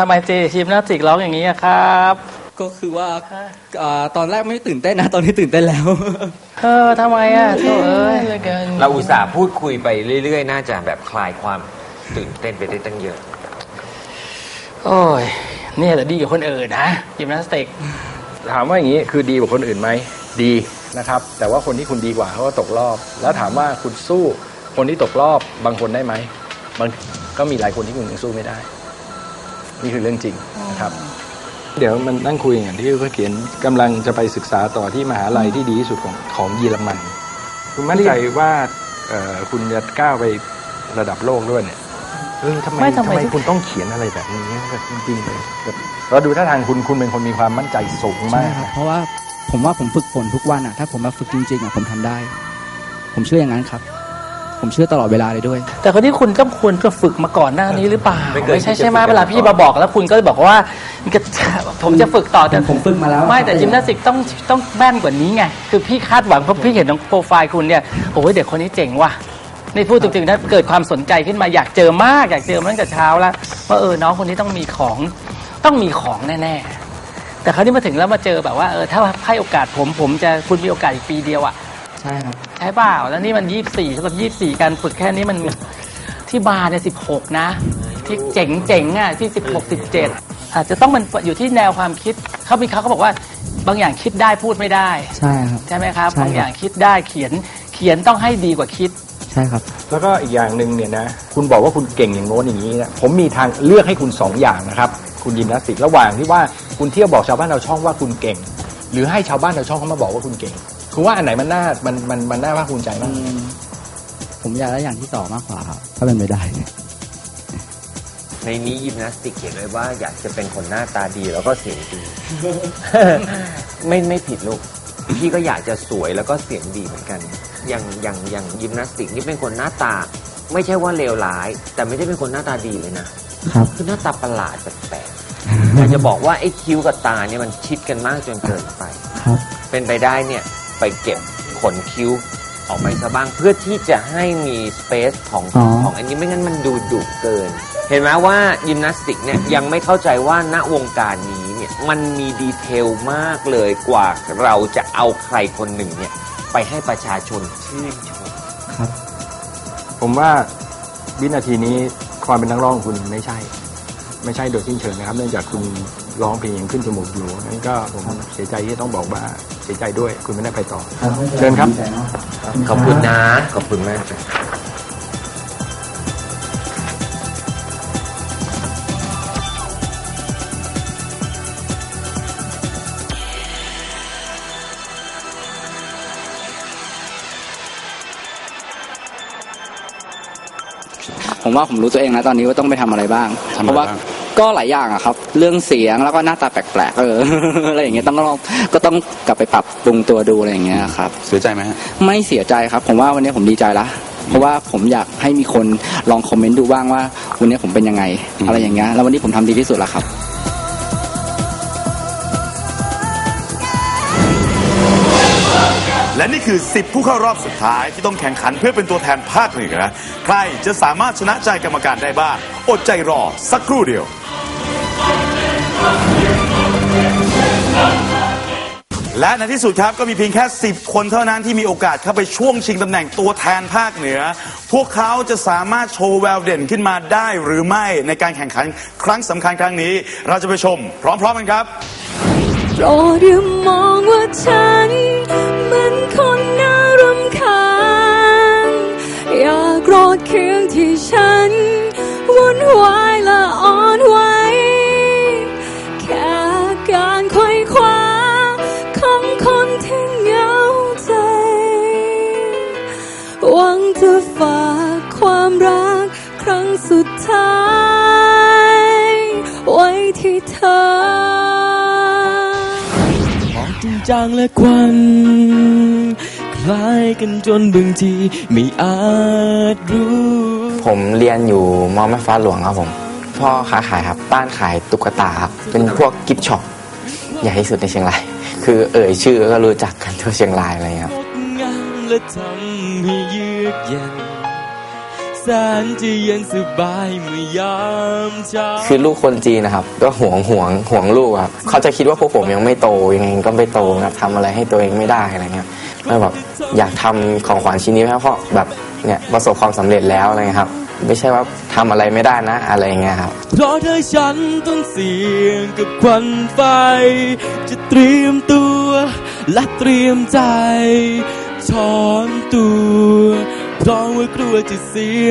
ทำไมเจชิมนาสติกร้องอย่างนี้อะครับ ก็คือว่าอ่าตอนแรกไม่ตื่นเต้นนะ ตอนนี้ตื่นเต้นแล้ว เออทำไมอะโถ่เอ้ยเราอุตส่าห์พูดคุยไปเรื่อยๆ น่าจะแบบคลายความตื่นเต้นไปได้ตั้งเยอะ โอ้ยเนี่ยแต่ดีกว่าคนอื่นนะยิมนาสติก ถามว่าอย่างนี้คือดีกว่าคนอื่นไหมดีนะครับ แต่ว่าคนที่คุณดีกว่าเขาก็ตกรอบ แล้วถามว่าคุณสู้คนที่ตกรอบบางคนได้ไหมบางก็มีหลายคนที่คุณยังสู้ไม่ได้ นี่คือเรื่องจริงนะครับเดี๋ยวมันนั่งคุยอย่างที่เขาเขียนกำลังจะไปศึกษาต่อที่มหาลัยที่ดีที่สุดของของเยอรมัน คุณมั่นใจว่าเอ่อคุณจะก้าวไประดับโลกด้วยเนี่ยเออทำไมไม่ทำทำไมไมคุณต้องเขียนอะไรแบบนี้แบบจริงๆเลยแบบเราดูท่าทางคุณคุณเป็นคนมีความมั่นใจสูงใช่มากครับนะเพราะว่าผมว่าผมฝึกฝนทุกวันอะ ถ้าผมมาฝึกจริงๆอะผมทำได้ ผมเชื่ออย่างนั้นครับ ผมเชื่อตลอดเวลาเลยด้วย แต่คนที่คุณก็ควรจะฝึกมาก่อนหน้านี้หรือเปล่าไม่เกินไม่ใช่ที่จะใช่ไหมฝึกกันเวลาพี่มาบอกแล้วคุณก็บอกว่าก็ผมจะฝึกต่อแต่ผมฝึกมาแล้วไม่แต่ยิมนาสติกต้องต้องแม่นกว่านี้ไงคือพี่คาดหวังเพราะพี่เห็นน้องโปรไฟล์คุณเนี่ยโอ้ยเด็กคนนี้เจ๋งว่ะนี่พูดจริงๆนะเกิดความสนใจขึ้นมาอยากเจอมากอยากเจอมาตั้งแต่เช้าแล้วว่าเออน้องคนนี้ต้องมีของต้องมีของแน่ๆแต่คราวนี้มาถึงแล้วมาเจอแบบว่าเออถ้าให้โอกาสผมผมจะคุณมีโอกาสอีกปีเดียวอะ ใช่ครับใช่เปล่าแล้วนี่มันยี่สี่สำหรับยี่สี่การฝึกแค่นี้มัน ที่บาร์เนี่ยสิบหกนะ ที่เจ๋งเจ๋งๆอะที่สิบหกสิบเจ็ดอาจจะต้องมันอยู่ที่แนวความคิดเขามีเขาเขาบอกว่าบางอย่างคิดได้พูดไม่ได้ ใช่ครับ ใช่ไหมครับใช่ครับ บางอย่างคิดได้เขียนเขียนต้องให้ดีกว่าคิด ใช่ครับ แล้วก็อีกอย่างหนึ่งเนี่ยนะ คุณบอกว่าคุณเก่งอย่างโน้นอย่างนี้นะผมมีทางเลือกให้คุณสองอย่างนะครับ คุณยิมนาสติกระหว่างที่ว่าคุณเที่ยวบอกชาวบ้านชาวช่องว่าคุณเก่ง หรือให้ชาวบ้านชาวช่องเขามาบอกว่าคุณเก่ง คุณว่าอันไหนมันน่ามันมันมันน่าภาคภูมิใจมากผมอยากได้อย่างที่ต่อมากกว่าครับถ้าเป็นไปได้ ในนี้ยิมนาสติกเขียนไว้ว่าอยากจะเป็นคนหน้าตาดีแล้วก็เสียงดี ไม่ไม่ผิดลูกพี่ก็อยากจะสวยแล้วก็เสียงดีเหมือนกัน อย่างอย่างอย่างยิมนาสติกนี่เป็นคนหน้าตา ไม่ใช่ว่าเลวร้าย แต่ไม่ใช่เป็นคนหน้าตาดีเลยนะครับคือหน้าตาประหลาดแปลกๆอยากจะบอกว่าไอ้คิ้วกับตาเนี่ยมันชิดกันมากจนเกินไป ครับ เป็นไปได้เนี่ย ไปเก็บขนคิ้วออกไปซะบ้างเพื่อที่จะให้มีสเปซของอ๋อ ของอันนี้ไม่งั้นมันดูดุเกิน เห็นไหมว่ายิมนาสติกเนี่ยยังไม่เข้าใจว่าณวงการนี้เนี่ยมันมีดีเทลมากเลยกว่าเราจะเอาใครคนหนึ่งเนี่ยไปให้ประชาชนชื่นชม ครับ ผมว่าวินาทีนี้ความเป็นนักร้องของคุณไม่ใช่ ไม่ใช่โดยสิ้นเชิงนะครับ เนื่องจากคุณ ร้องเพลงยังขึ้นจมูกอยู่นั่นก็ผมเสียใจที่ต้องบอกว่าเสียใจด้วยคุณไม่ได้ไปต่อเชิญครับ ขอบคุณนะ ขอบคุณมาก ผมว่าผมรู้ตัวเองนะตอนนี้ว่าต้องไปทำอะไรบ้างทำอะไรเพราะว่าบ้างก็หลายอย่างอะครับ เรื่องเสียงแล้วก็หน้าตาแปลกๆเอออะไรอย่างเงี้ยต้องลองก็ต้องกลับไปปรับปรุงตัวดูอะไรอย่างเงี้ยครับเสียใจไหมฮะไม่เสียใจครับ ผมว่าวันนี้ผมดีใจละเพราะว่าผมอยากให้มีคนลองคอมเมนต์ดูบ้างว่าวันนี้ผมเป็นยังไงอืมอะไรอย่างเงี้ยแล้ววันนี้ผมทำดีที่สุดแล้วครับ และนี่คือ 10 ผู้เข้ารอบสุดท้ายที่ต้องแข่งขันเพื่อเป็นตัวแทนภาคเหนือใครจะสามารถชนะใจกรรมการได้บ้าง อดใจรอสักครู่เดียว และในที่สุดครับก็มีเพียงแค่ 10 คนเท่านั้นที่มีโอกาสเข้าไปช่วงชิงตำแหน่งตัวแทนภาคเหนือ พวกเขาจะสามารถโชว์แววเด่นขึ้นมาได้หรือไม่ในการแข่งขันครั้งสำคัญครั้งนี้ เราจะไปชม พร้อมๆกันครับ โปรดอย่ามองว่าฉันเสุดท้าย ไว้ที่เธอมองจริงจังและควันคล้ายกันจนบางทีไม่อาจรู้ ผมเรียนอยู่มอแม่ฟ้าหลวงครับผม พ่อค้าขายครับบ้านขายตุ๊กตาครับเป็นพวกกิฟช็อปใหญ่ที่สุดในเชียงราย คือเอ่ยชื่อก็รู้จักกันทั่วเชียงรายอะไรครับและทำให้เยือกเย็น นจะเย็นสบายเมื่อยามเช้าคือลูกคนจีนนะครับ ก็ห่วงห่วงห่วงลูกครับเขาจะคิดว่าพวกผมยังไม่โตยังไงก็ไม่โตนะครับทำอะไรให้ตัวเองไม่ได้อะไรเงี้ยก็แบบอยากทำของขวัญชิ้นนี้ให้พ่อแบบเนี่ยประสบความสำเร็จแล้วอะไรเงี้ยครับ ไม่ใช่ว่าทำอะไรไม่ได้นะอะไรเงี้ยครับเพราะถ้าฉันต้องเสี่ยงกับควันไฟ จะเตรียมตัวและเตรียมใจช้อนตัวเพราะว่ากลัวจะเสีย